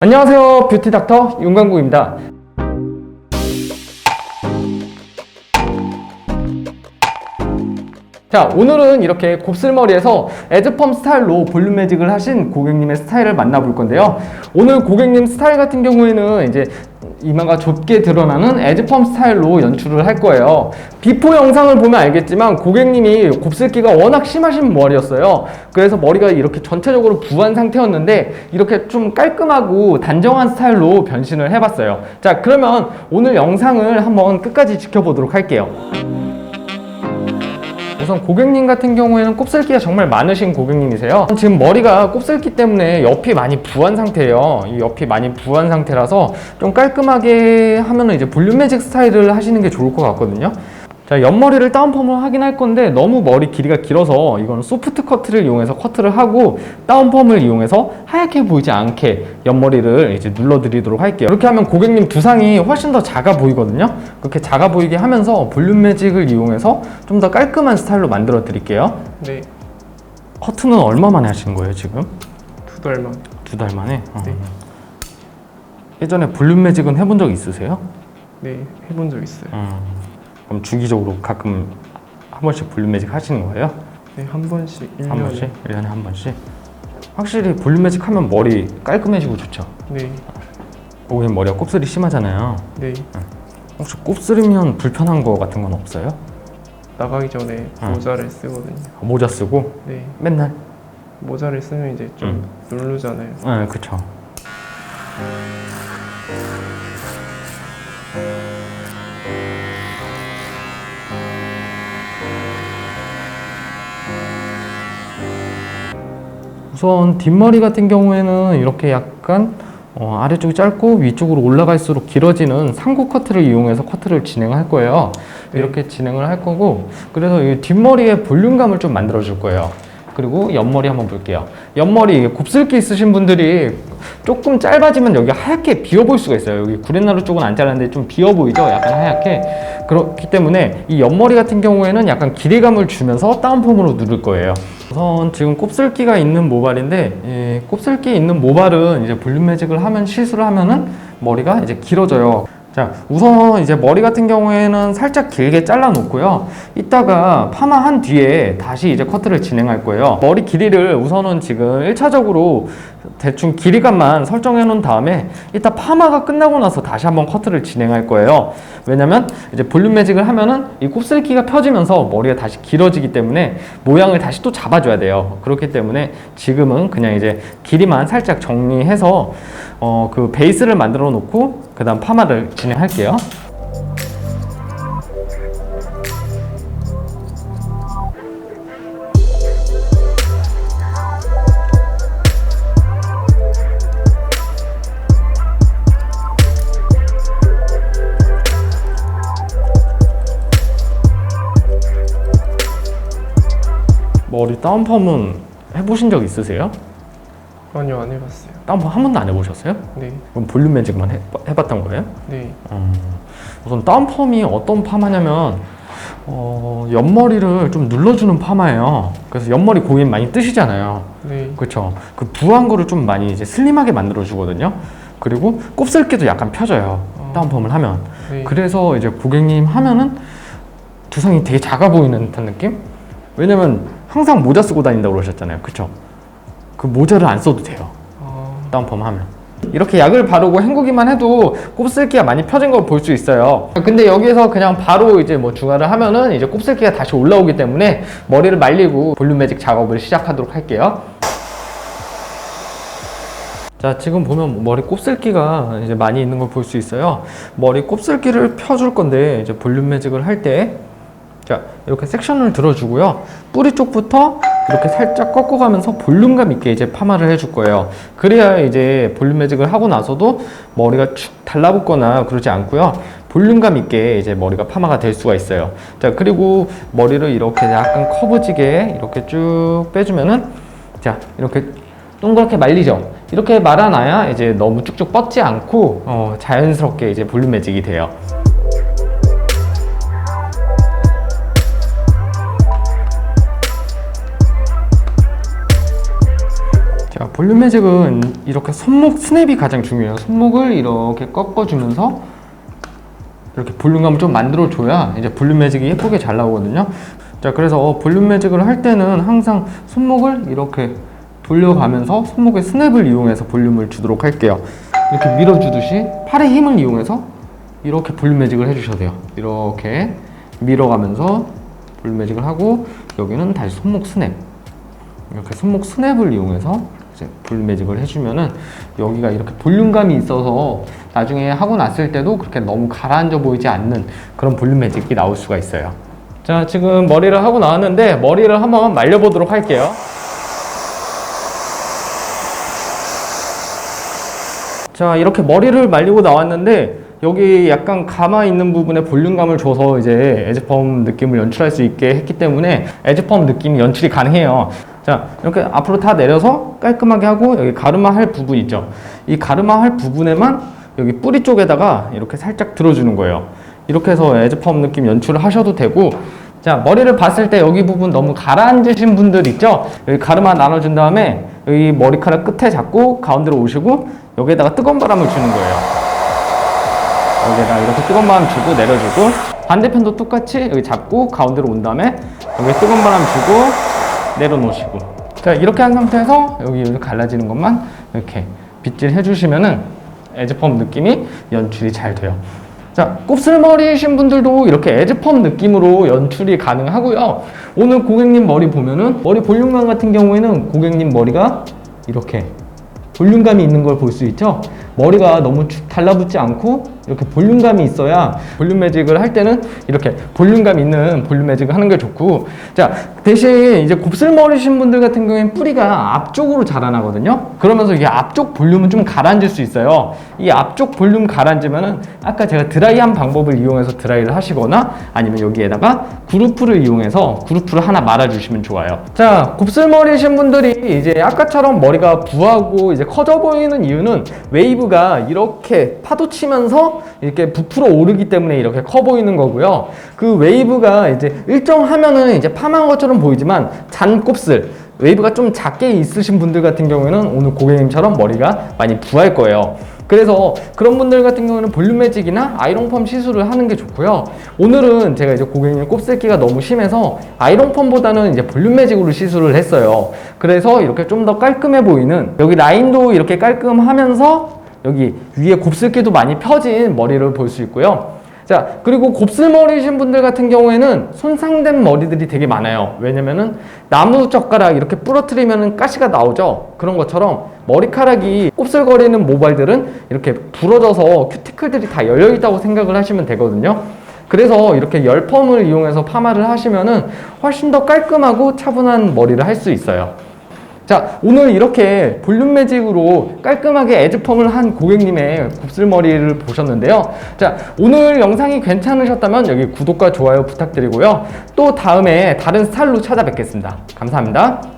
안녕하세요 뷰티 닥터 윤광국입니다. 자 오늘은 이렇게 곱슬머리에서 에즈펌 스타일로 볼륨 매직을 하신 고객님의 스타일을 만나볼 건데요. 오늘 고객님 스타일 같은 경우에는 이제 이마가 좁게 드러나는 에즈펌 스타일로 연출을 할 거예요. 비포 영상을 보면 알겠지만 고객님이 곱슬기가 워낙 심하신 머리였어요. 그래서 머리가 이렇게 전체적으로 부한 상태였는데 이렇게 좀 깔끔하고 단정한 스타일로 변신을 해봤어요. 자 그러면 오늘 영상을 한번 끝까지 지켜보도록 할게요 우선 고객님 같은 경우에는 곱슬기가 정말 많으신 고객님이세요. 지금 머리가 곱슬기 때문에 옆이 많이 부한 상태예요. 이 옆이 많이 부한 상태라서 좀 깔끔하게 하면은 이제 볼륨 매직 스타일을 하시는 게 좋을 것 같거든요. 자, 옆머리를 다운펌을 하긴 할 건데 너무 머리 길이가 길어서 이거는 소프트 커트를 이용해서 커트를 하고 다운펌을 이용해서 하얗게 보이지 않게 옆머리를 이제 눌러드리도록 할게요. 이렇게 하면 고객님 두상이 훨씬 더 작아 보이거든요. 그렇게 작아 보이게 하면서 볼륨 매직을 이용해서 좀 더 깔끔한 스타일로 만들어 드릴게요. 네, 커트는 얼마 만에 하시는 거예요, 지금? 두 달 만. 두 달 만에? 어. 네. 예전에 볼륨 매직은 해본 적 있으세요? 네, 해본 적 있어요. 음. 그럼 주기적으로 가끔 한 번씩 볼륨 매직 하시는 거예요? 네, 한 번씩 1년에. 한 번씩? 1년에 한 번씩? 확실히 볼륨 매직 하면 머리 깔끔해지고 좋죠? 네, 고객님 머리가 곱슬이 심하잖아요. 네. 혹시 곱슬이면 불편한 거 같은 건 없어요? 나가기 전에 어. 모자를 쓰거든요. 모자 쓰고 네, 맨날? 모자를 쓰면 이제 좀 누르잖아요. 네, 그쵸. 우선 뒷머리 같은 경우에는 이렇게 약간 어, 아래쪽이 짧고 위쪽으로 올라갈수록 길어지는 상구 커트를 이용해서 커트를 진행할 거예요. 네. 이렇게 진행을 할 거고 그래서 이 뒷머리에 볼륨감을 좀 만들어 줄 거예요. 그리고 옆머리 한번 볼게요. 옆머리 곱슬기 있으신 분들이 조금 짧아지면 여기 하얗게 비어 보일 수가 있어요. 여기 구렛나루 쪽은 안 잘랐는데 좀 비어 보이죠? 약간 하얗게. 그렇기 때문에 이 옆머리 같은 경우에는 약간 길이감을 주면서 다운펌으로 누를 거예요. 우선 지금 곱슬기가 있는 모발인데 이 곱슬기 있는 모발은 이제 볼륨 매직을 하면 실수를 하면은 머리가 이제 길어져요. 자, 우선 이제 머리 같은 경우에는 살짝 길게 잘라 놓고요. 이따가 파마한 뒤에 다시 이제 커트를 진행할 거예요. 머리 길이를 우선은 지금 1차적으로 대충 길이감만 설정해 놓은 다음에 이따 파마가 끝나고 나서 다시 한번 커트를 진행할 거예요. 왜냐면 이제 볼륨 매직을 하면은 이 곱슬기가 펴지면서 머리가 다시 길어지기 때문에 모양을 다시 또 잡아줘야 돼요. 그렇기 때문에 지금은 그냥 이제 길이만 살짝 정리해서 어, 그 베이스를 만들어 놓고 그 다음 파마를 진행할게요. 다운펌은 해보신 적 있으세요? 아니요, 안 해봤어요. 다운펌 한 번도 안 해보셨어요? 네, 그럼 볼륨 매직만 해, 해봤던 거예요? 네, 음, 우선 다운펌이 어떤 파마냐면 어, 옆머리를 좀 눌러주는 파마예요. 그래서 옆머리 고객님 많이 뜨시잖아요. 네, 그렇죠. 그 부한 거를 좀 많이 이제 슬림하게 만들어 주거든요. 그리고 곱슬기도 약간 펴져요. 어. 다운펌을 하면. 네. 그래서 이제 고객님 하면은 두상이 되게 작아 보이는 듯한 느낌? 왜냐면 항상 모자 쓰고 다닌다고 그러셨잖아요. 그쵸? 그 모자를 안 써도 돼요. 아, 다운펌 하면. 이렇게 약을 바르고 헹구기만 해도 곱슬기가 많이 펴진 걸 볼 수 있어요. 근데 여기에서 그냥 바로 이제 뭐 중화를 하면은 이제 곱슬기가 다시 올라오기 때문에 머리를 말리고 볼륨 매직 작업을 시작하도록 할게요. 자, 지금 보면 머리 곱슬기가 이제 많이 있는 걸 볼 수 있어요. 머리 곱슬기를 펴줄 건데 이제 볼륨 매직을 할 때 자, 이렇게 섹션을 들어주고요. 뿌리 쪽부터 이렇게 살짝 꺾어가면서 볼륨감 있게 이제 파마를 해줄 거예요. 그래야 이제 볼륨 매직을 하고 나서도 머리가 축 달라붙거나 그러지 않고요. 볼륨감 있게 이제 머리가 파마가 될 수가 있어요. 자, 그리고 머리를 이렇게 약간 커브지게 이렇게 쭉 빼주면은 자, 이렇게 동그랗게 말리죠. 이렇게 말아놔야 이제 너무 쭉쭉 뻗지 않고 어, 자연스럽게 이제 볼륨 매직이 돼요. 볼륨 매직은 이렇게 손목 스냅이 가장 중요해요. 손목을 이렇게 꺾어주면서 이렇게 볼륨감을 좀 만들어줘야 이제 볼륨 매직이 예쁘게 잘 나오거든요. 자, 그래서 볼륨 매직을 할 때는 항상 손목을 이렇게 돌려가면서 손목의 스냅을 이용해서 볼륨을 주도록 할게요. 이렇게 밀어주듯이 팔의 힘을 이용해서 이렇게 볼륨 매직을 해주셔야 돼요. 이렇게 밀어가면서 볼륨 매직을 하고 여기는 다시 손목 스냅. 이렇게 손목 스냅을 이용해서 볼륨 매직을 해주면은 여기가 이렇게 볼륨감이 있어서 나중에 하고 났을 때도 그렇게 너무 가라앉아 보이지 않는 그런 볼륨 매직이 나올 수가 있어요. 자, 지금 머리를 하고 나왔는데 머리를 한번 말려보도록 할게요. 자, 이렇게 머리를 말리고 나왔는데 여기 약간 감아 있는 부분에 볼륨감을 줘서 이제 에즈펌 느낌을 연출할 수 있게 했기 때문에 에즈펌 느낌이 연출이 가능해요. 자, 이렇게 앞으로 다 내려서 깔끔하게 하고 여기 가르마 할 부분 있죠. 이 가르마 할 부분에만 여기 뿌리 쪽에다가 이렇게 살짝 들어주는 거예요. 이렇게 해서 에즈펌 느낌 연출을 하셔도 되고 자 머리를 봤을 때 여기 부분 너무 가라앉으신 분들 있죠 여기 가르마 나눠준 다음에 여기 머리카락 끝에 잡고 가운데로 오시고 여기에다가 뜨거운 바람을 주는 거예요 여기에다 이렇게 뜨거운 바람 주고 내려주고 반대편도 똑같이 여기 잡고 가운데로 온 다음에 여기 뜨거운 바람 주고 내려놓으시고 자 이렇게 한 상태에서 여기 여기 갈라지는 것만 이렇게 빗질 해주시면은 에즈펌 느낌이 연출이 잘 돼요 자, 곱슬머리이신 분들도 이렇게 에즈펌 느낌으로 연출이 가능하고요. 오늘 고객님 머리 보면은 머리 볼륨감 같은 경우에는 고객님 머리가 이렇게 볼륨감이 있는 걸 볼 수 있죠. 머리가 너무 축 달라붙지 않고 이렇게 볼륨감이 있어야 볼륨 매직을 할 때는 이렇게 볼륨감 있는 볼륨 매직을 하는 게 좋고. 자 대신 이제 곱슬머리신 분들 같은 경우에는 뿌리가 앞쪽으로 자라나거든요. 그러면서 이게 앞쪽 볼륨은 좀 가라앉을 수 있어요. 이 앞쪽 볼륨 가라앉으면은 아까 제가 드라이한 방법을 이용해서 드라이를 하시거나 아니면 여기에다가 그루프를 이용해서 그루프를 하나 말아주시면 좋아요. 자 곱슬머리신 분들이 이제 아까처럼 머리가 부하고 이제 커져 보이는 이유는 웨이브 가 이렇게 파도 치면서 이렇게 부풀어 오르기 때문에 이렇게 커 보이는 거고요. 그 웨이브가 이제 일정하면은 이제 파마한 것처럼 보이지만 잔 곱슬 웨이브가 좀 작게 있으신 분들 같은 경우에는 오늘 고객님처럼 머리가 많이 부할 거예요. 그래서 그런 분들 같은 경우는 볼륨 매직이나 아이롱 펌 시술을 하는 게 좋고요. 오늘은 제가 이제 고객님 곱슬기가 너무 심해서 아이롱 펌보다는 이제 볼륨 매직으로 시술을 했어요. 그래서 이렇게 좀 더 깔끔해 보이는 여기 라인도 이렇게 깔끔하면서 여기 위에 곱슬기도 많이 펴진 머리를 볼 수 있고요. 자, 그리고 곱슬머리이신 분들 같은 경우에는 손상된 머리들이 되게 많아요. 왜냐면은 나무 젓가락 이렇게 부러뜨리면은 가시가 나오죠. 그런 것처럼 머리카락이 곱슬거리는 모발들은 이렇게 부러져서 큐티클들이 다 열려 있다고 생각을 하시면 되거든요. 그래서 이렇게 열펌을 이용해서 파마를 하시면은 훨씬 더 깔끔하고 차분한 머리를 할 수 있어요. 자, 오늘 이렇게 볼륨 매직으로 깔끔하게 에즈펌을 한 고객님의 곱슬머리를 보셨는데요. 자, 오늘 영상이 괜찮으셨다면 여기 구독과 좋아요 부탁드리고요. 또 다음에 다른 스타일로 찾아뵙겠습니다. 감사합니다.